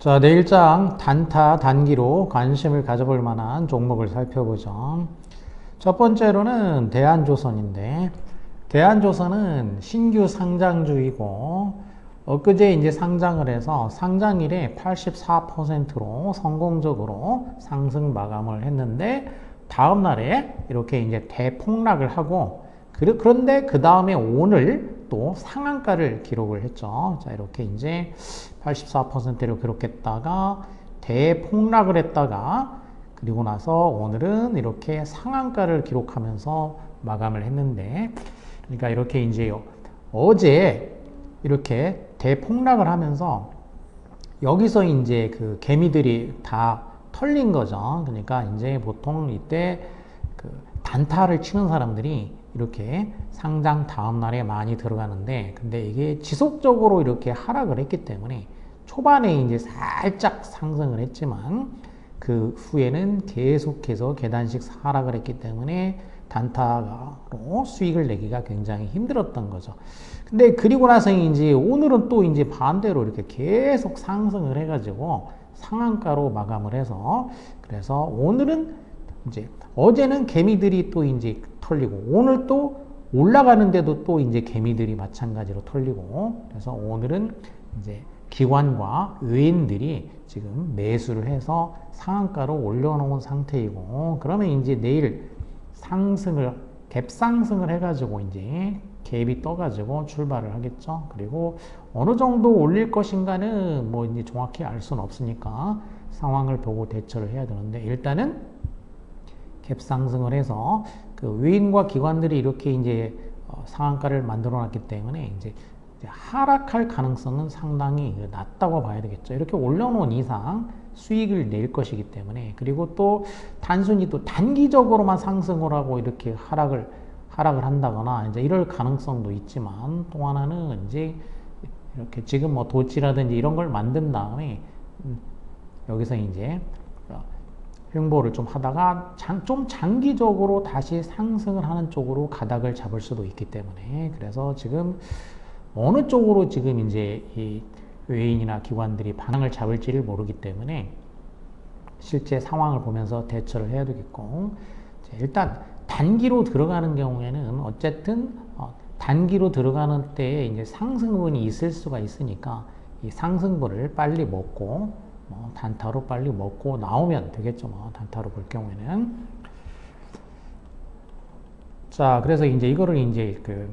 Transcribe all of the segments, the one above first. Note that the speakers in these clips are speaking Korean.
자, 내일 장 단타 단기로 관심을 가져볼 만한 종목을 살펴보죠. 첫 번째로는 대한조선인데, 대한조선은 신규 상장주이고, 엊그제 이제 상장을 해서 상장일에 84%로 성공적으로 상승 마감을 했는데, 다음날에 이렇게 이제 대폭락을 하고, 그런데 그 다음에 오늘 또 상한가를 기록을 했죠. 자, 이렇게 이제 84%를 기록했다가 대폭락을 했다가 그리고 나서 오늘은 이렇게 상한가를 기록하면서 마감을 했는데 그러니까 이렇게 이제 어제 이렇게 대폭락을 하면서 여기서 이제 그 개미들이 다 털린 거죠. 그러니까 이제 보통 이때 그 단타를 치는 사람들이 이렇게 상장 다음 날에 많이 들어가는데 근데 이게 지속적으로 이렇게 하락을 했기 때문에 초반에 이제 살짝 상승을 했지만 그 후에는 계속해서 계단식 하락을 했기 때문에 단타로 수익을 내기가 굉장히 힘들었던 거죠. 근데 그리고 나서 이제 오늘은 또 이제 반대로 이렇게 계속 상승을 해가지고 상한가로 마감을 해서 그래서 오늘은 이제 어제는 개미들이 또 이제 털리고 오늘 또 올라가는데도 또 이제 개미들이 마찬가지로 털리고 그래서 오늘은 이제 기관과 의인들이 지금 매수를 해서 상한가로 올려놓은 상태이고 그러면 이제 내일 상승을 갭 상승을 해가지고 이제 갭이 떠가지고 출발을 하겠죠. 그리고 어느 정도 올릴 것인가는 뭐 이제 정확히 알 수는 없으니까 상황을 보고 대처를 해야 되는데 일단은 갭 상승을 해서 그 외인과 기관들이 이렇게 이제 어, 상한가를 만들어 놨기 때문에 이제 하락할 가능성은 상당히 낮다고 봐야 되겠죠. 이렇게 올려놓은 이상 수익을 낼 것이기 때문에 그리고 또 단순히 또 단기적으로만 상승을 하고 이렇게 하락을 하락을 한다거나 이제 이럴 가능성도 있지만 또 하나는 이제 이렇게 지금 뭐 도치라든지 이런 걸 만든 다음에 음, 여기서 이제 횡보를 좀 하다가 장, 좀 장기적으로 다시 상승을 하는 쪽으로 가닥을 잡을 수도 있기 때문에 그래서 지금 어느 쪽으로 지금 이제 이 외인이나 기관들이 반응을 잡을지를 모르기 때문에 실제 상황을 보면서 대처를 해야 되겠고 일단 단기로 들어가는 경우에는 어쨌든 어, 단기로 들어가는 때에 이제 상승분이 있을 수가 있으니까 이 상승분을 빨리 먹고 뭐 단타로 빨리 먹고 나오면 되겠죠. 뭐 단타로 볼 경우에는. 자, 그래서 이제 이거를 이제 그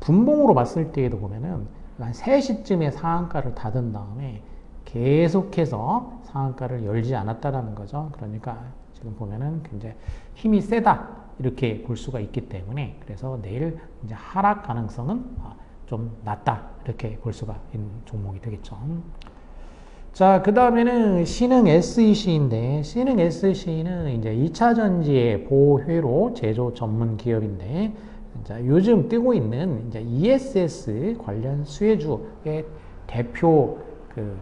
분봉으로 봤을 때에도 보면은 한 3시쯤에 상한가를 닫은 다음에 계속해서 상한가를 열지 않았다라는 거죠. 그러니까 지금 보면은 굉장히 힘이 세다 이렇게 볼 수가 있기 때문에 그래서 내일 이제 하락 가능성은 좀 낮다 이렇게 볼 수가 있는 종목이 되겠죠. 자, 그 다음에는 신흥 SEC인데, 신흥 SEC는 이제 2차 전지의 보회로 제조 전문 기업인데, 자, 요즘 뜨고 있는 이제 ESS 관련 수혜주의 대표, 그,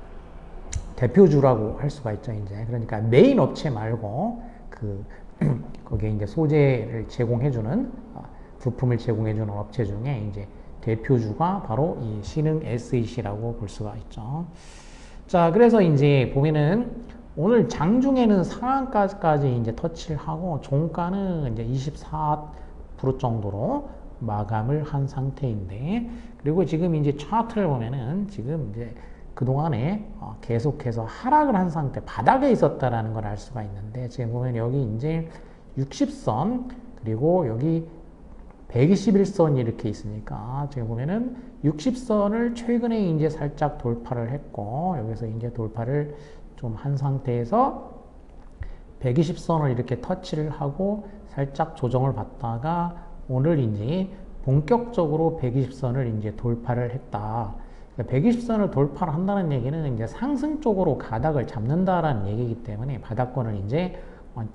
대표주라고 할 수가 있죠, 이제. 그러니까 메인 업체 말고, 그, 거기에 이제 소재를 제공해주는, 아, 부품을 제공해주는 업체 중에 이제 대표주가 바로 이 신흥 SEC라고 볼 수가 있죠. 자, 그래서 이제 보면은 오늘 장중에는 상한가까지 이제 터치를 하고 종가는 이제 24% 정도로 마감을 한 상태인데 그리고 지금 이제 차트를 보면은 지금 이제 그동안에 어, 계속해서 하락을 한 상태 바닥에 있었다라는 걸 알 수가 있는데 지금 보면 여기 이제 60선 그리고 여기 121선이 이렇게 있으니까 지금 보면은 60선을 최근에 이제 살짝 돌파를 했고 여기서 이제 돌파를 좀 한 상태에서 120선을 이렇게 터치를 하고 살짝 조정을 받다가 오늘 이제 본격적으로 120선을 이제 돌파를 했다. 120선을 그러니까 돌파를 한다는 얘기는 이제 상승 쪽으로 가닥을 잡는다라는 얘기이기 때문에 바닥권을 이제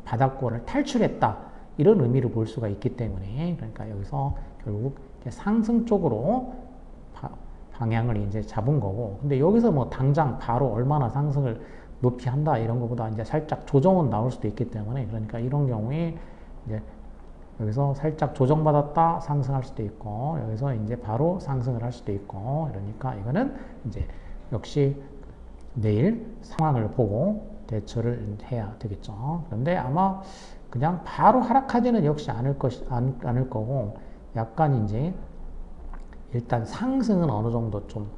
바닥권을 탈출했다. 이런 의미를 볼 수가 있기 때문에 그러니까 여기서 결국 상승 쪽으로 방향을 이제 잡은 거고 근데 여기서 뭐 당장 바로 얼마나 상승을 높이 한다 이런 것보다 이제 살짝 조정은 나올 수도 있기 때문에 그러니까 이런 경우에 이제 여기서 살짝 조정받았다 상승할 수도 있고 여기서 이제 바로 상승을 할 수도 있고 그러니까 이거는 이제 역시 내일 상황을 보고 대처를 해야 되겠죠. 그런데 아마 그냥 바로 하락하지는 역시 않을 것 않, 않을 거고 약간 이제 일단 상승은 어느 정도 좀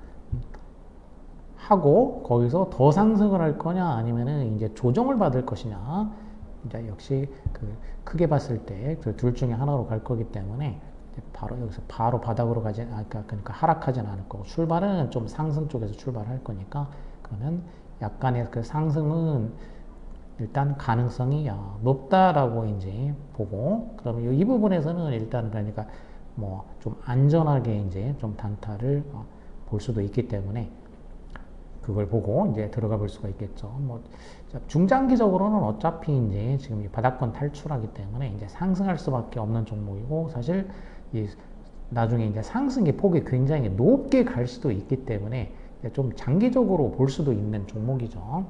하고 거기서 더 상승을 할 거냐 아니면은 이제 조정을 받을 것이냐 이제 역시 그 크게 봤을 때그둘 중에 하나로 갈 거기 때문에 바로 여기서 바로 바닥으로 가지 아까 그러니까 하락하지는 않을 거고 출발은 좀 상승 쪽에서 출발할 거니까 그러면 약간의 그 상승은 일단 가능성이 야, 높다라고 이제 보고 그러면 이 부분에서는 일단 그러니까 뭐 좀 안전하게 이제 좀 단타를 어, 볼 수도 있기 때문에 그걸 보고 이제 들어가 볼 수가 있겠죠. 뭐 중장기적으로는 어차피 이제 지금 이 바닥권 탈출하기 때문에 이제 상승할 수밖에 없는 종목이고 사실 이 나중에 이제 상승의 폭이 굉장히 높게 갈 수도 있기 때문에 좀 장기적으로 볼 수도 있는 종목이죠.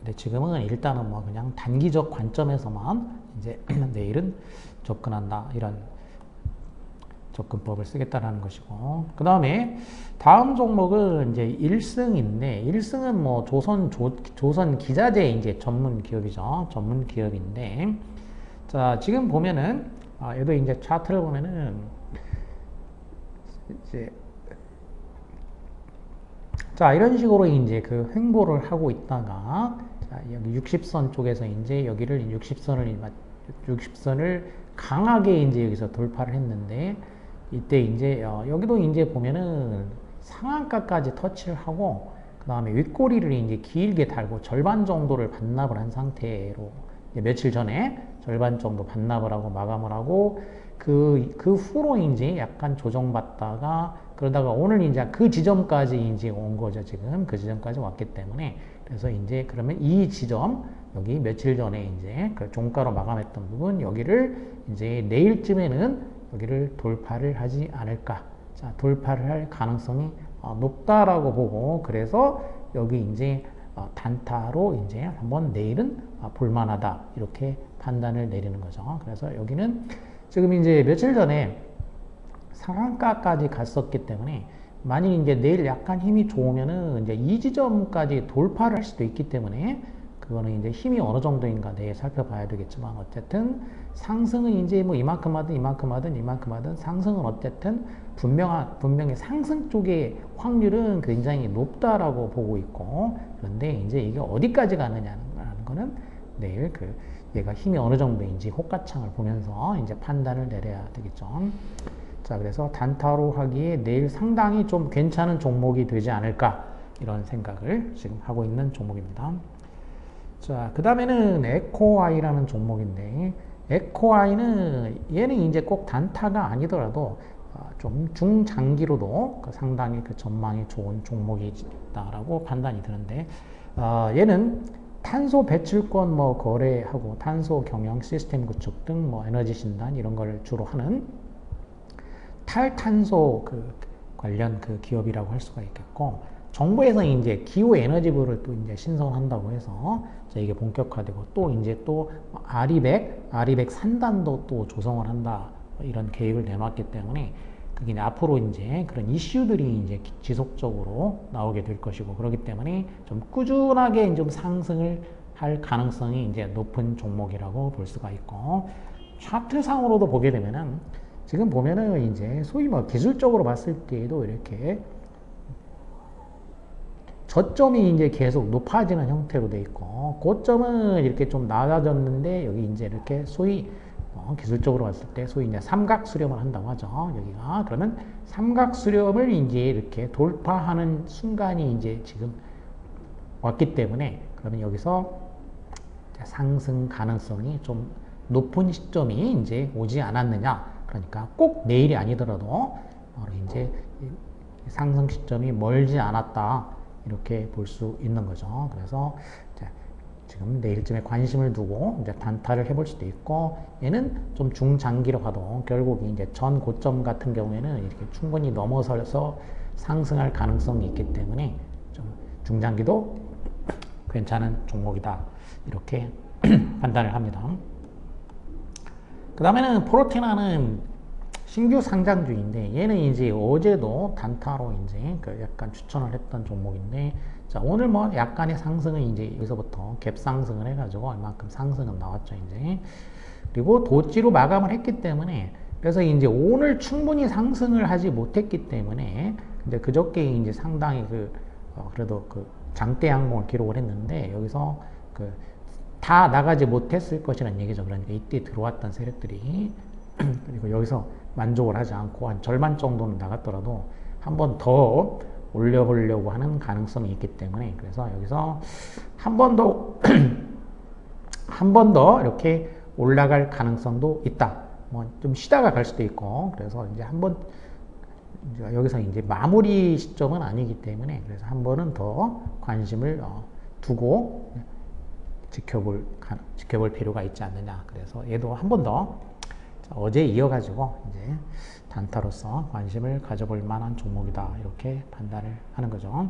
근데 지금은 일단은 뭐 그냥 단기적 관점에서만 이제 내일은 접근한다 이런 접근법을 쓰겠다라는 것이고. 그 다음에 다음 종목은 이제 1승인데 1승은 뭐 조선 조, 조선 기자재 이제 전문 기업이죠. 전문 기업인데. 자 지금 보면은 아, 얘도 이제 차트를 보면은 이제 자 이런 식으로 이제 그 횡보를 하고 있다가 자, 여기 60선 쪽에서 이제 여기를 60선을 60선을 강하게 이제 여기서 돌파를 했는데 이때 이제 어, 여기도 이제 보면은 상한가까지 터치를 하고 그 다음에 윗꼬리를 이제 길게 달고 절반 정도를 반납을 한 상태로 며칠 전에 절반 정도 반납을 하고 마감을 하고 그, 그 후로 이제 약간 조정받다가 그러다가 오늘 이제 그 지점까지 이제 온 거죠 지금 그 지점까지 왔기 때문에 그래서 이제 그러면 이 지점 여기 며칠 전에 이제 그 종가로 마감했던 부분 여기를 이제 내일쯤에는 여기를 돌파를 하지 않을까. 자, 돌파를 할 가능성이 어, 높다라고 보고 그래서 여기 이제 어, 단타로 이제 한번 내일은 어, 볼만하다 이렇게 판단을 내리는 거죠. 그래서 여기는 지금 이제 며칠 전에 상한가까지 갔었기 때문에 만약 이제 내일 약간 힘이 좋으면은 이제 이 지점까지 돌파를 할 수도 있기 때문에 그거는 이제 힘이 어느 정도인가 내일 살펴봐야 되겠지만 어쨌든 상승은 이제 뭐 이만큼 하든 이만큼 하든 이만큼 하든 상승은 어쨌든 분명한 분명히 상승 쪽의 확률은 굉장히 높다라고 보고 있고 그런데 이제 이게 어디까지 가느냐는 거는 내일 그 얘가 힘이 어느 정도인지 호가창을 보면서 이제 판단을 내려야 되겠죠. 자, 그래서 단타로 하기에 내일 상당히 좀 괜찮은 종목이 되지 않을까 이런 생각을 지금 하고 있는 종목입니다. 자, 그 다음에는 에코아이라는 종목인데, 에코아이는 얘는 이제 꼭 단타가 아니더라도 어, 좀 중장기로도 그 상당히 그 전망이 좋은 종목이다라고 판단이 드는데, 어, 얘는 탄소 배출권 뭐 거래하고 탄소 경영 시스템 구축 등 뭐 에너지 신단 이런 걸 주로 하는 탈탄소 그 관련 그 기업이라고 할 수가 있겠고, 정부에서 이제 기후 에너지부를 또 이제 신설한다고 해서 이게 본격화되고 또 이제 또 아리백, 아리백 산단도 또 조성을 한다 이런 계획을 내놨기 때문에 그게 이제 앞으로 이제 그런 이슈들이 이제 지속적으로 나오게 될 것이고 그렇기 때문에 좀 꾸준하게 좀 상승을 할 가능성이 이제 높은 종목이라고 볼 수가 있고 차트상으로도 보게 되면은 지금 보면은 이제 소위 뭐 기술적으로 봤을 때에도 이렇게 저점이 이제 계속 높아지는 형태로 돼 있고 고점은 이렇게 좀 낮아졌는데 여기 이제 이렇게 소위 어, 기술적으로 봤을 때 소위 이제 삼각 수렴을 한다고 하죠. 여기가 그러면 삼각 수렴을 이제 이렇게 돌파하는 순간이 이제 지금 왔기 때문에 그러면 여기서 상승 가능성이 좀 높은 시점이 이제 오지 않았느냐. 그러니까 꼭 내일이 아니더라도 바로 이제 상승 시점이 멀지 않았다. 이렇게 볼 수 있는 거죠. 그래서 지금 내일쯤에 관심을 두고 이제 단타를 해볼 수도 있고 얘는 좀 중장기로 가도 결국 이제 전 고점 같은 경우에는 이렇게 충분히 넘어서서 상승할 가능성이 있기 때문에 좀 중장기도 괜찮은 종목이다 이렇게 판단을 합니다. 그 다음에는 프로테나는 신규 상장 주인데 얘는 이제 어제도 단타로 이제 그 약간 추천을 했던 종목인데 자 오늘 뭐 약간의 상승은 이제 여기서부터 갭 상승을 해가지고 얼마큼 상승은 나왔죠 이제. 그리고 도지로 마감을 했기 때문에 그래서 이제 오늘 충분히 상승을 하지 못했기 때문에 근데 그저께 이제 상당히 그 어, 그래도 그 장대 항공을 기록을 했는데 여기서 그 다 나가지 못했을 것이라는 얘기죠. 그러니까 이때 들어왔던 세력들이 그리고 여기서 만족을 하지 않고 한 절반 정도는 나갔더라도 한 번 더 올려보려고 하는 가능성이 있기 때문에 그래서 여기서 한 번 더 한 번 더 이렇게 올라갈 가능성도 있다. 뭐 좀 쉬다가 갈 수도 있고 그래서 이제 한번 이제 여기서 이제 마무리 시점은 아니기 때문에 그래서 한 번은 더 관심을 어, 두고 지켜볼 가- 지켜볼 필요가 있지 않느냐. 그래서 얘도 한 번 더 어제 이어가지고 이제 단타로서 관심을 가져볼 만한 종목이다 이렇게 판단을 하는 거죠.